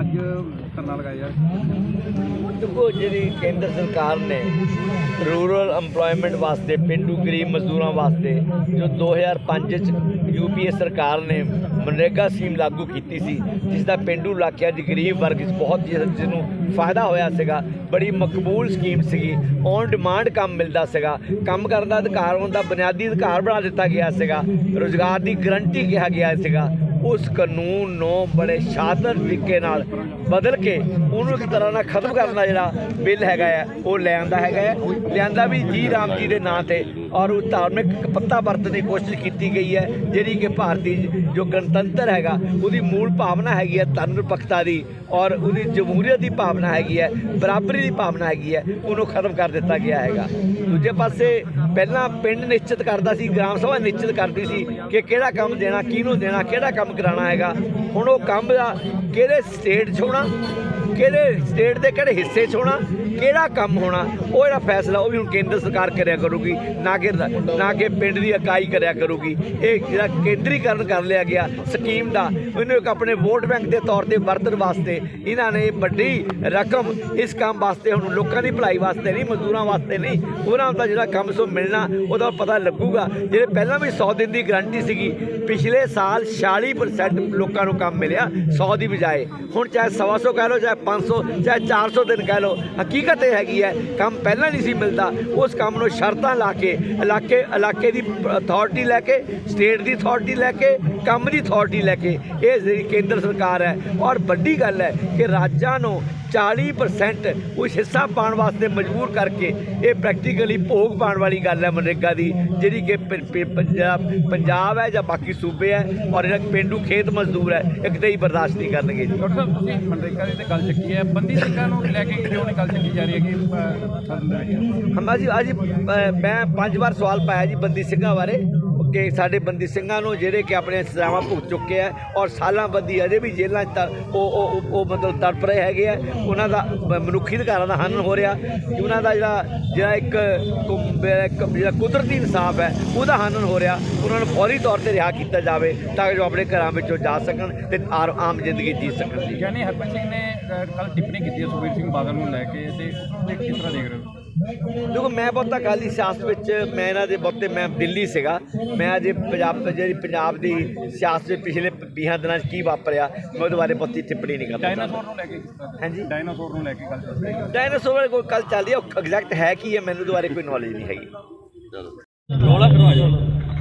ਅੱਜ ਧਰਨਾ ਲਗਾਇਆ ਦੇਖੋ ਜਿਹੜੀ ਕੇਂਦਰ ਸਰਕਾਰ ਨੇ ਰੂਰਲ EMPLOYMENT ਵਾਸਤੇ, ਪਿੰਡੂ ਗਰੀਬ ਮਜ਼ਦੂਰਾਂ ਵਾਸਤੇ, ਜੋ 2005 ਚ ਯੂਪੀਏ ਸਰਕਾਰ ਨੇ ਮਨਰੇਗਾ ਸਕੀਮ ਲਾਗੂ ਕੀਤੀ ਸੀ ਜਿਸ ਦਾ ਪਿੰਡੂ ਇਲਾਕਿਆਂ ਦੀ ਗਰੀਬ ਵਰਗ 'ਚ ਬਹੁਤ ਜਿਸ ਨੂੰ ਫਾਇਦਾ ਹੋਇਆ ਸੀਗਾ, ਬੜੀ ਮਕਬੂਲ ਸਕੀਮ ਸੀਗੀ ਔਨ ਡਿਮਾਂਡ ਕੰਮ ਮਿਲਦਾ ਸੀਗਾ, ਕੰਮ ਕਰਨ ਦਾ ਅਧਿਕਾਰ ਹੁੰਦਾ ਬੁਨਿਆਦੀ ਅਧਿਕਾਰ ਬਣਾ ਦਿੱਤਾ ਗਿਆ ਸੀਗਾ, ਰੋਜ਼ਗਾਰ ਦੀ ਗਰੰਟੀ ਕਿਹਾ ਗਿਆ ਸੀਗਾ। ਉਸ ਕਾਨੂੰਨ ਨੂੰ ਬੜੇ ਸ਼ਾਤਰ ਤਰੀਕੇ ਨਾਲ ਬਦਲ ਕੇ ਉਹਨੂੰ ਇੱਕ ਤਰ੍ਹਾਂ ਨਾਲ ਖਤਮ ਕਰਨ ਦਾ ਜਿਹੜਾ ਬਿੱਲ ਹੈਗਾ ਆ, ਉਹ ਲੈ ਆਂਦਾ ਹੈਗਾ ਹੈ ਲਿਆਂਦਾ ਵੀ ਜੀ ਰਾਮ ਜੀ ਦੇ ਨਾਂ ਤੇ ਔਰ ਉਹ ਧਾਰਮਿਕ ਪੱਤਾ ਵਰਤਣ ਦੀ ਕੋਸ਼ਿਸ਼ ਕੀਤੀ ਗਈ ਹੈ, ਜਿਹੜੀ ਕਿ ਭਾਰਤੀ ਜੋ ਗਣਤੰਤਰ ਹੈਗਾ, ਉਹਦੀ ਮੂਲ ਭਾਵਨਾ ਹੈਗੀ ਹੈ ਧਰਮ ਨਿਰਪੱਖਤਾ ਦੀ ਔਰ ਉਹਦੀ ਜਮਹੂਰੀਅਤ ਦੀ ਭਾਵਨਾ ਹੈਗੀ ਹੈ, ਬਰਾਬਰੀ ਦੀ ਭਾਵਨਾ ਹੈਗੀ ਹੈ, ਉਹਨੂੰ ਖਤਮ ਕਰ ਦਿੱਤਾ ਗਿਆ ਹੈਗਾ। ਦੂਜੇ ਪਾਸੇ ਪਹਿਲਾਂ ਪਿੰਡ ਨਿਸ਼ਚਿਤ ਕਰਦਾ ਸੀ, ਗ੍ਰਾਮ ਸਭਾ ਨਿਸ਼ਚਿਤ ਕਰਦੀ ਸੀ ਕਿ ਕਿਹੜਾ ਕੰਮ ਦੇਣਾ, ਕਿਹਨੂੰ ਦੇਣਾ, ਕਿਹੜਾ ਕੰਮ ਕੰਮ ਕਰਾਉਣਾ ਹੈਗਾ। ਹੁਣ ਉਹ ਕੰਮ ਦਾ ਕਿਹੜੇ ਸਟੇਟ 'ਚ ਹੋਣਾ? ਕਿਹੜੇ ਸਟੇਟ ਦੇ ਕਿਹੜੇ ਹਿੱਸੇ 'ਚ ਹੋਣਾ, ਕਿਹੜਾ ਕੰਮ ਹੋਣਾ, ਉਹ ਜਿਹੜਾ ਫੈਸਲਾ ਉਹ ਵੀ ਹੁਣ ਕੇਂਦਰ ਸਰਕਾਰ ਕਰਿਆ ਕਰੂਗੀ, ਨਾ ਕਿ ਨਾ ਕਿ ਪਿੰਡ ਦੀ ਇਕਾਈ ਕਰਿਆ ਕਰੂਗੀ। ਇਹ ਜਿਹੜਾ ਕੇਂਦਰੀਕਰਨ ਕਰ ਲਿਆ ਗਿਆ ਸਕੀਮ ਦਾ ਇਹਨੂੰ ਇੱਕ ਆਪਣੇ ਵੋਟ ਬੈਂਕ ਦੇ ਤੌਰ ਤੇ ਵਰਤਣ ਵਾਸਤੇ ਇਹਨਾਂ ਨੇ ਵੱਡੀ ਰਕਮ ਇਸ ਕੰਮ ਵਾਸਤੇ, ਹੁਣ ਲੋਕਾਂ ਦੀ ਭਲਾਈ ਵਾਸਤੇ ਨਹੀਂ, ਮਜ਼ਦੂਰਾਂ ਵਾਸਤੇ ਨਹੀਂ, ਉਹਨਾਂ ਦਾ ਜਿਹੜਾ ਕੰਮ ਸੋ ਮਿਲਣਾ, ਉਹਦਾ ਪਤਾ ਲੱਗੂਗਾ। ਜਿਹੜੇ ਪਹਿਲਾਂ ਵੀ 100 ਦਿਨ ਦੀ ਗਰੰਟੀ ਸੀਗੀ, ਪਿਛਲੇ ਸਾਲ 46% ਲੋਕਾਂ ਨੂੰ ਕੰਮ ਮਿਲਿਆ 100 ਦੀ ਬਜਾਏ। ਹੁਣ ਚਾਹੇ 125 ਕਹਿ ਲਓ, ਚਾਹੇ 500 ਚਾਹੇ 400 ਦਿਨ ਕਹਿ ਲਓ, ਹਕੀਕਤ ਇਹ ਹੈਗੀ ਹੈ, ਕੰਮ ਪਹਿਲਾਂ ਨਹੀਂ ਸੀ ਮਿਲਦਾ। ਉਸ ਕੰਮ ਨੂੰ ਸ਼ਰਤਾਂ ਲਾ ਕੇ, ਇਲਾਕੇ ਇਲਾਕੇ ਦੀ ਅਥਾਰਟੀ ਲੈ ਕੇ ਸਟੇਟ ਦੀ ਅਥਾਰਟੀ ਲੈ ਕੇ, ਕੰਮ ਦੀ ਅਥਾਰਟੀ ਲੈ ਕੇ, ਇਹ ਜਿਹੜੀ ਕੇਂਦਰ ਸਰਕਾਰ ਹੈ। ਔਰ ਵੱਡੀ ਗੱਲ ਹੈ ਕਿ ਰਾਜਾਂ ਨੂੰ 40% ਉਸ ਹਿੱਸਾ ਪਾਉਣ ਵਾਸਤੇ ਮਜਬੂਰ ਕਰਕੇ ਇਹ ਪ੍ਰੈਕਟੀਕਲੀ ਭੋਗ ਪਾਉਣ ਵਾਲੀ ਗੱਲ ਹੈ ਮਨਰੇਗਾ ਦੀ ਜਿਹੜੀ ਕਿ ਪੰਜਾਬ ਪੰਜਾਬ ਹੈ ਜਾਂ ਬਾਕੀ ਸੂਬੇ ਹੈ ਔਰ ਜਿਹੜਾ ਪਿੰਡੂ ਖੇਤ ਮਜ਼ਦੂਰ ਹੈ ਇੱਕ ਤੇ ਹੀ ਬਰਦਾਸ਼ਤ ਨਹੀਂ ਕਰਨਗੇ ਜੀ। ਡਾਕਟਰ ਸਾਹਿਬ ਤੁਸੀਂ ਮਨਰੇਗਾ ਦੀ ਤੇ ਗੱਲ ਚੱਕੀ ਹੈ ਬੰਦੀ ਸਿੰਘਾਂ ਨੂੰ ਲੈ ਕੇ ਕਿਉਂ ਨਹੀਂ ਗੱਲ ਚੱਕੀ ਜਾ ਰਹੀ ਹੈ ਕਿ ਹਮਾ ਜੀ ਅੱਜ ਮੈਂ ਪੰਜ ਵਾਰ ਸਵਾਲ ਪਾਇਆ ਜੀ ਬੰਦੀ ਸਿੰਘਾਂ ਬਾਰੇ। ਕਿ ਸਾਡੇ ਬੰਦੀ ਸਿੰਘਾਂ ਨੂੰ ਜਿਹੜੇ ਕਿ ਆਪਣੇ ਸਜ਼ਾਵਾਂ ਭੁਗਤ ਚੁੱਕੇ ਆ ਔਰ ਸਾਲਾਂ ਬੱਦੀ ਅਜੇ ਵੀ ਜੇਲ੍ਹਾਂ 'ਚ ਉਹ ਉਹ, ਉਹ- ਮਤਲਬ ਤੜਪ ਰਹੇ ਹੈਗੇ ਆ, ਉਹਨਾਂ ਦਾ ਮਨੁੱਖੀ ਅਧਿਕਾਰਾਂ ਦਾ ਹਨਨ ਹੋ ਰਿਹਾ ਉਹਨਾਂ ਦਾ ਜਿਹੜਾ ਜਿਹੜਾ ਇੱਕ ਜਿਹੜਾ ਕੁਦਰਤੀ ਇਨਸਾਫ ਹੈ, ਉਹਦਾ ਹਨਨ ਹੋ ਰਿਹਾ, ਉਹਨਾਂ ਨੂੰ ਫੌਰੀ ਤੌਰ ਤੇ ਰਿਹਾ ਕੀਤਾ ਜਾਵੇ ਤਾਂ ਕਿ ਜੋ ਆਪਣੇ ਘਰਾਂ ਵਿੱਚੋਂ ਜਾ ਸਕਣ ਤੇ ਆਰ- ਆਮ ਜ਼ਿੰਦਗੀ ਜੀ ਸਕਣ ਜੀ। ਹਰਪ੍ਰੀਤ ਸਿੰਘ ਨੇ ਕੱਲ ਟਿੱਪਣੀ ਕੀਤੀ ਸੁਖਬੀਰ ਸਿੰਘ ਬਾਦਲ ਨੂੰ ਲੈ ਕੇ ਤੇ ਕਿਸ ਤਰ੍ਹਾਂ ਦੇਖ ਰਹੇ ਹੋ? ਦੇਖੋ ਮੈਂ ਬਹੁਤਾ ਅਕਾਲੀ ਸਿਆਸਤ ਵਿੱਚ। ਮੈਂ ਇਹਨਾਂ ਦੇ ਬਹੁਤੇ ਮੈਂ ਦਿੱਲੀ ਸੀਗਾ। ਮੈਂ ਅਜੇ ਪੰਜਾਬ ਜਿਹੜੀ ਪੰਜਾਬ ਦੀ ਸਿਆਸਤ ਵਿੱਚ ਪਿਛਲੇ 20 ਦਿਨਾਂ 'ਚ ਕੀ ਵਾਪਰਿਆ ਮੈਂ ਉਹਦੇ ਬਾਰੇ ਬਹੁਤੀ ਟਿੱਪਣੀ ਨਹੀਂ ਕਰਦਾ। ਡਾਇਨਾਸੌਰ ਨੂੰ ਲੈ ਕੇ ਹਾਂਜੀ? ਡਾਇਨਾਸੌਰ ਨੂੰ ਲੈ ਕੇ ਗੱਲ ਚੱਲ ਹੈ। ਡਾਇਨਾਸੌਰ ਬਾਰੇ ਕੋਈ ਕੱਲ ਚੱਲਦੀ ਹੈ ਐਗਜ਼ੈਕਟ ਹੈ ਕੀ ਹੈ ਮੈਨੂੰ ਉਹਦੇ ਬਾਰੇ ਕੋਈ ਨੌਲੇਜ ਨਹੀਂ ਹੈਗੀ। ਰੌਲਾ ਕਰਵਾ ਜਾਓ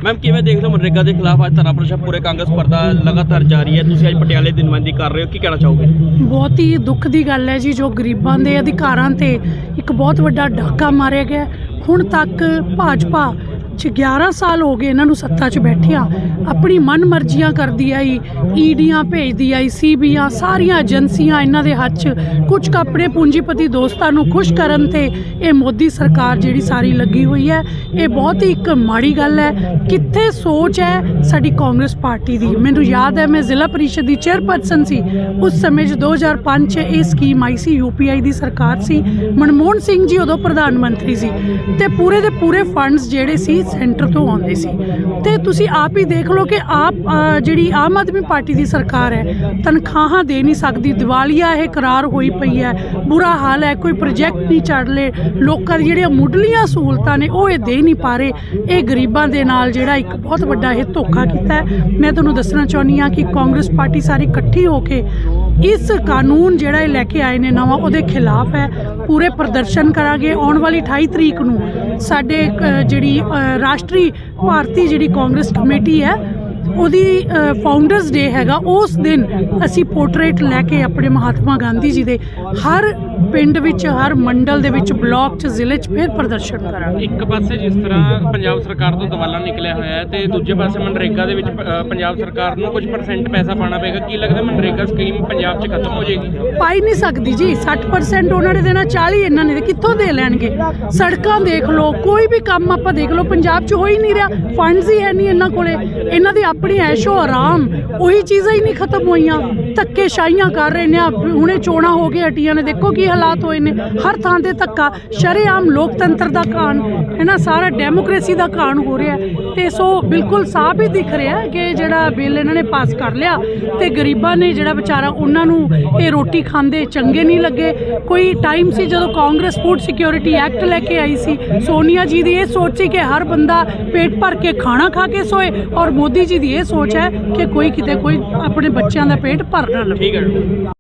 ਮੈਮ ਕਿਵੇਂ ਦੇਖ ਹੋ ਮਨਰੇਗਾ ਦੇ ਖਿਲਾਫ ਅੱਜ ਧਰਨਾ ਪ੍ਰਦਰਸ਼ਨ? ਪੂਰੇ ਕਾਂਗਰਸ ਪਰਦਾ ਲਗਾਤਾਰ ਜਾਰੀ ਹੈ। ਤੁਸੀਂ ਅੱਜ ਪਟਿਆਲੇ ਦੀ ਨੁਮਾਇੰਦਗੀ ਕਰ ਰਹੇ ਹੋ। ਕੀ ਕਹਿਣਾ ਚਾਹੋਗੇ? ਬਹੁਤ ਹੀ ਦੁੱਖ ਦੀ ਗੱਲ ਹੈ ਜੀ, ਜੋ ਗਰੀਬਾਂ ਦੇ ਅਧਿਕਾਰਾਂ ਤੇ ਇੱਕ ਬਹੁਤ ਵੱਡਾ ਡਾਕਾ ਮਾਰਿਆ ਗਿਆ ਹੁਣ ਤੱਕ ਭਾਜਪਾ 11 ਸਾਲ ਹੋ ਗਏ ਇਹਨਾਂ ਨੂੰ ਸੱਤਾ 'ਚ ਬੈਠਿਆਂ। ਆਪਣੀ ਮਨਮਰਜ਼ੀਆਂ ਕਰਦੀ ਆਈ ਈਡੀਆਂ ਭੇਜਦੀ ਆਈ ਸੀਬੀਆਂ ਸਾਰੀਆਂ ਏਜੰਸੀਆਂ ਇਹਨਾਂ ਦੇ ਹੱਥ 'ਚ। ਕੁਝ ਕੁ ਆਪਣੇ ਪੂੰਜੀਪਤੀ ਦੋਸਤਾਂ ਨੂੰ ਖੁਸ਼ ਕਰਨ ਤੇ ਇਹ ਮੋਦੀ ਸਰਕਾਰ ਜਿਹੜੀ ਸਾਰੀ ਲੱਗੀ ਹੋਈ ਹੈ, ਇਹ ਬਹੁਤ ਹੀ ਇੱਕ ਮਾੜੀ ਗੱਲ ਹੈ। ਕਿੱਥੇ ਸੋਚ ਹੈ ਸਾਡੀ ਕਾਂਗਰਸ ਪਾਰਟੀ ਦੀ? ਮੈਨੂੰ ਯਾਦ ਹੈ ਮੈਂ ਜ਼ਿਲ੍ਹਾ ਪਰਿਸ਼ਦ ਦੀ ਚੇਅਰਪਰਸਨ ਸੀ। ਉਸ ਸਮੇਂ 'ਚ 2005 'ਚ ਇਹ ਸਕੀਮ ਆਈ ਸੀ ਯੂਪੀਆਈ ਦੀ ਸਰਕਾਰ ਸੀ। ਮਨਮੋਹਨ ਸਿੰਘ ਜੀ ਉਦੋਂ ਪ੍ਰਧਾਨ ਮੰਤਰੀ ਸੀ। ਤੇ ਪੂਰੇ ਦੇ ਪੂਰੇ ਫੰਡਸ ਜਿਹੜੇ ਸੀ ਸੈਂਟਰ ਤੋਂ ਆਉਂਦੇ ਸੀ। ਤੇ ਤੁਸੀਂ ਆਪ ਹੀ ਦੇਖ ਲਓ ਕਿ ਆਪ ਜਿਹੜੀ ਆਮ ਆਦਮੀ ਪਾਰਟੀ ਦੀ ਸਰਕਾਰ ਹੈ, ਤਨਖਾਹਾਂ ਦੇ ਨਹੀਂ ਸਕਦੀ, ਦਿਵਾਲੀਆ ਇਹ ਕਰਾਰ ਹੋਈ ਪਈ ਹੈ, ਬੁਰਾ ਹਾਲ ਹੈ, ਕੋਈ ਪ੍ਰੋਜੈਕਟ ਨਹੀਂ ਚੱਲ ਰਹੇ ਲੋਕਾਂ ਦੀ ਜਿਹੜੀਆਂ ਮੁੱਢਲੀਆਂ ਸਹੂਲਤਾਂ ਨੇ, ਉਹ ਇਹ ਦੇ ਨਹੀਂ ਪਾ ਰਹੇ। ਇਹ ਗਰੀਬਾਂ ਦੇ ਨਾਲ ਜਿਹੜਾ ਇੱਕ ਬਹੁਤ ਵੱਡਾ ਇਹ ਧੋਖਾ ਕੀਤਾ ਹੈ। ਮੈਂ ਤੁਹਾਨੂੰ ਦੱਸਣਾ ਚਾਹੁੰਦੀ ਹਾਂ ਕਿ ਕਾਂਗਰਸ ਪਾਰਟੀ ਸਾਰੀ ਇਕੱਠੀ ਹੋ ਕੇ ਇਸ ਕਾਨੂੰਨ ਜਿਹੜਾ ਇਹ ਲੈ ਕੇ ਆਏ ਨੇ ਨਵਾਂ, ਉਹਦੇ ਖਿਲਾਫ ਹੈ। ਪੂਰੇ ਪ੍ਰਦਰਸ਼ਨ ਕਰਾਂਗੇ। ਆਉਣ ਵਾਲੀ 28 ਤਰੀਕ ਨੂੰ ਸਾਡੇ ਜਿਹੜੀ ਰਾਸ਼ਟਰੀ ਭਾਰਤੀ ਜਿਹੜੀ ਕਾਂਗਰਸ ਕਮੇਟੀ ਹੈ ਉਹਦੀ ਫਾਊਂਡਰਸ ਡੇ ਹੈਗਾ ਉਸ ਦਿਨ ਅਸੀਂ ਪੋਰਟਰੇਟ ਲੈ ਕੇ ਆਪਣੇ ਮਹਾਤਮਾ ਗਾਂਧੀ ਜੀ ਦੇ ਹਰ ਪਿੰਡ ਵਿੱਚ ਹਰ ਮੰਡਲ ਦੇ ਵਿੱਚ ਬਲਾਕ 'ਚ ਜ਼ਿਲ੍ਹੇ 'ਚ ਫਿਰ ਪ੍ਰਦਰਸ਼ਨ ਕਰਾਂਗੇ। ਇੱਕ ਪਾਸੇ ਜਿਸ ਤਰ੍ਹਾਂ ਪੰਜਾਬ ਸਰਕਾਰ ਤੋਂ ਦਵਾਲਾ ਨਿਕਲਿਆ ਹੋਇਆ ਹੈ ਤੇ ਦੂਜੇ ਪਾਸੇ ਮਨਰੇਗਾ ਦੇ ਵਿੱਚ ਪੰਜਾਬ ਸਰਕਾਰ ਨੂੰ ਕੁਝ ਪਰਸੈਂਟ ਪੈਸਾ ਪਾਣਾ ਪਏਗਾ। ਕੀ ਲੱਗਦਾ ਮਨਰੇਗਾ ਸਕੀਮ ਪੰਜਾਬ 'ਚ ਖਤਮ ਹੋ ਜਾਏਗੀ? ਪਾਈ ਨਹੀਂ ਸਕਦੀ ਜੀ। 60% ਉਹਨਾਂ ਨੇ ਦੇਣਾ 40 ਇਹਨਾਂ ਨੇ ਕਿੱਥੋਂ ਦੇ ਲੈਣਗੇ? ਸੜਕਾਂ ਦੇਖ ਲਓ ਕੋਈ ਵੀ ਕੰਮ ਆਪਾਂ ਦੇਖ ਲਓ ਪੰਜਾਬ 'ਚ ਹੋ ਹੀ ਨਹੀਂ ਰਿਹਾ। ਫੰਡਸ ਹੀ ਹੈ ਨਹੀਂ ਇਹਨਾਂ ਕੋਲੇ। ਇਹਨਾਂ ਦੀ ਆਪਣੀ ਐਸ਼ੋ ਆਰਾਮ, ਉਹੀ ਚੀਜ਼ਾਂ ਹੀ ਨਹੀਂ ਖਤਮ ਹੋਈਆਂ। ਧੱਕੇ ਸ਼ਾਹੀਆਂ ਕਰ ਰਹੇ ਨੇ ਹੁਣੇ ਚੋਣਾਂ ਹੋ ਕੇ ਹਟੀਆਂ ਨੇ। ਦੇਖੋ ਕੀ ਹਾਲਾਤ ਹੋਏ ਨੇ। ਹਰ ਥਾਂ ਤੇ ਧੱਕਾ। ਸ਼ਰੇਆਮ ਲੋਕਤੰਤਰ ਦਾ ਘਾਣ, ਹੈ ਨਾ? ਸਾਰਾ ਡੈਮੋਕ੍ਰੇਸੀ ਦਾ ਘਾਣ ਹੋ ਰਿਹਾ ਤੇ ਸੋ ਬਿਲਕੁਲ ਸਾਫ਼ ਹੀ ਦਿਖ ਰਿਹਾ ਕਿ ਜਿਹੜਾ ਬਿੱਲ ਇਹਨਾਂ ਨੇ ਪਾਸ ਕਰ ਲਿਆ ਤੇ ਗਰੀਬਾਂ ਨੇ ਜਿਹੜਾ ਵਿਚਾਰਾ, ਉਹਨਾਂ ਨੂੰ ਇਹ ਰੋਟੀ ਖਾਂਦੇ ਚੰਗੇ ਨਹੀਂ ਲੱਗੇ। ਕੋਈ ਟਾਈਮ ਸੀ ਜਦੋਂ ਕਾਂਗਰਸ ਫੂਡ ਸਿਕਿਉਰਿਟੀ ਐਕਟ ਲੈ ਕੇ ਆਈ ਸੀ। ਸੋਨੀਆ ਜੀ ਦੀ ਇਹ ਸੋਚ ਸੀ ਕਿ ਹਰ ਬੰਦਾ ਪੇਟ ਭਰ ਕੇ ਖਾਣਾ ਖਾ ਕੇ ਸੋਏ ਔਰ ਮੋਦੀ ਜੀ ਦੀ ਇਹ ਸੋਚ ਹੈ ਕਿ ਕੋਈ ਕਿਤੇ ਕੋਈ ਆਪਣੇ ਬੱਚਿਆਂ ਦਾ ਪੇਟ ਭਰ ਨਾ ਲਵੇ। ਠੀਕ ਹੈ।